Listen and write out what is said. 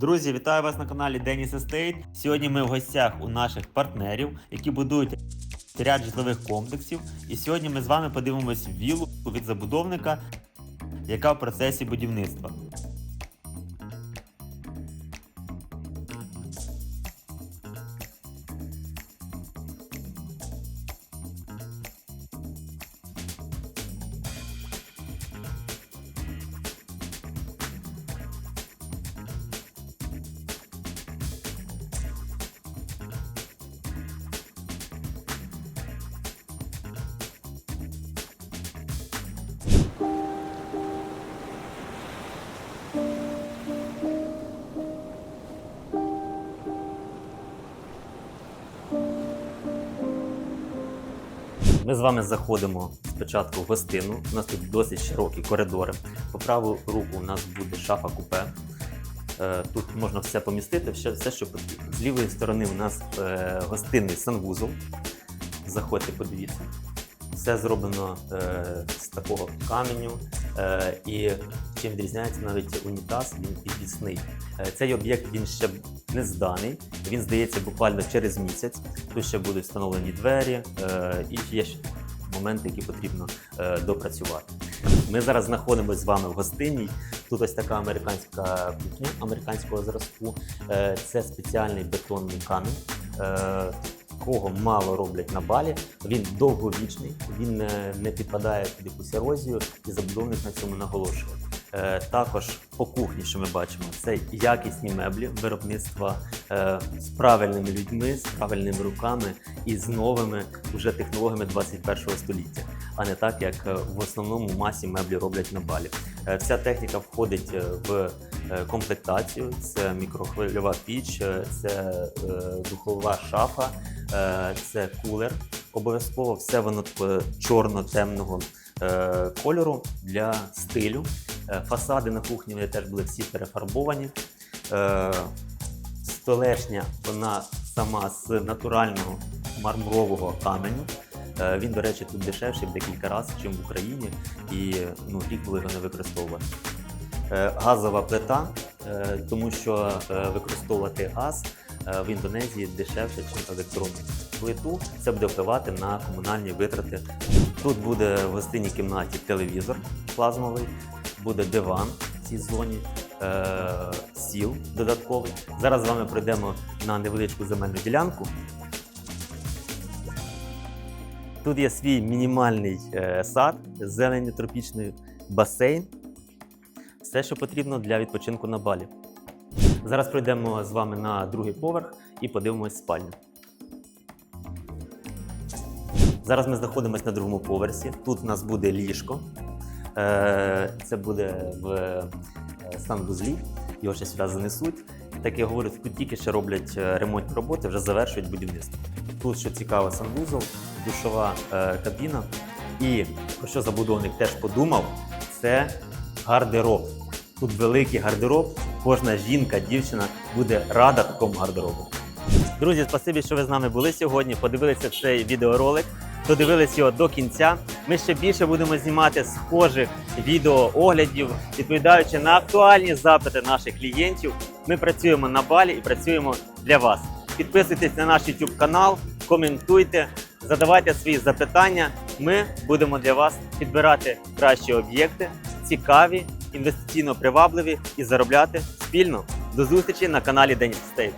Друзі, вітаю вас на каналі Деніс Естейт. Сьогодні ми в гостях у наших партнерів, які будують ряд житлових комплексів. І сьогодні ми з вами подивимось віллу від забудовника, яка в процесі будівництва. Ми з вами заходимо спочатку в гостину. У нас тут досить широкі коридори. По праву руку у нас буде шафа купе. Е, Тут можна все помістити, все, що потрібно. З лівої сторони у нас е, гостинний санвузол. Заходьте, подивіться. Все зроблено е, з такого каменю. Е, і чим відрізняється навіть унітаз, він підвісний. Е, цей об'єкт він ще не зданий. Він здається буквально через місяць. Тут ще будуть встановлені двері е, і є ще моменти, які потрібно е, допрацювати. Ми зараз знаходимося з вами в гостинній. Тут ось така американська кухня американського зразку. Е, це спеціальний бетонний камінь. Е, Кого мало роблять на балі, він довговічний, він не, не підпадає під якусь ерозію, і забудовник на цьому наголошує. Е, також по кухні, що ми бачимо, це якісні меблі виробництва е, з правильними людьми, з правильними руками і з новими уже технологіями 21 століття, а не так, як е, в основному масі меблі роблять на балі. Е, Вся техніка входить е, в е, комплектацію. Це мікрохвильова піч, е, це е, духова шафа, е, це кулер. Обов'язково все воно чорно-темного е, кольору для стилю. Е, Фасади на кухні вони теж були всі перефарбовані. Е, Столешня вона сама з натурального мармурового каменю. Е, Він, до речі, тут дешевший декілька разів, ніж в Україні, і ну, рік було його не використовувати. Е, Газова плита, е, тому що е, використовувати газ е, в Індонезії дешевше, ніж електронну плиту. Це буде впливати на комунальні витрати. Тут буде в гостинній кімнаті телевізор плазмовий, буде диван в цій зоні, е, сіл додатковий. Зараз з вами пройдемо на невеличку земельну ділянку. Тут є свій мінімальний е, сад з зеленню басейн. Все, що потрібно для відпочинку на балі. Зараз пройдемо з вами на другий поверх і подивимось спальню. Зараз ми знаходимося на другому поверсі. Тут у нас буде ліжко. Е, Це буде в е, санвузлі. Його ще сюди занесуть. Так я говорю, тут тільки ще роблять е, ремонтні роботи, вже завершують будівництво. Тут, що цікаво, санвузол, душова кабіна. І про що забудовник теж подумав, це гардероб. Тут великий гардероб. Кожна жінка, дівчина буде рада такому гардеробу. Друзі, спасибі, що ви з нами були сьогодні. Подивилися цей відеоролик, додивились його до кінця. Ми ще більше будемо знімати схожих відеооглядів, відповідаючи на актуальні запити наших клієнтів. Ми працюємо на балі і працюємо для вас. Підписуйтесь на наш YouTube канал, коментуйте, задавайте свої запитання. Ми будемо для вас підбирати кращі об'єкти, цікаві, інвестиційно привабливі і заробляти спільно. До зустрічі на каналі Деніс Стейт.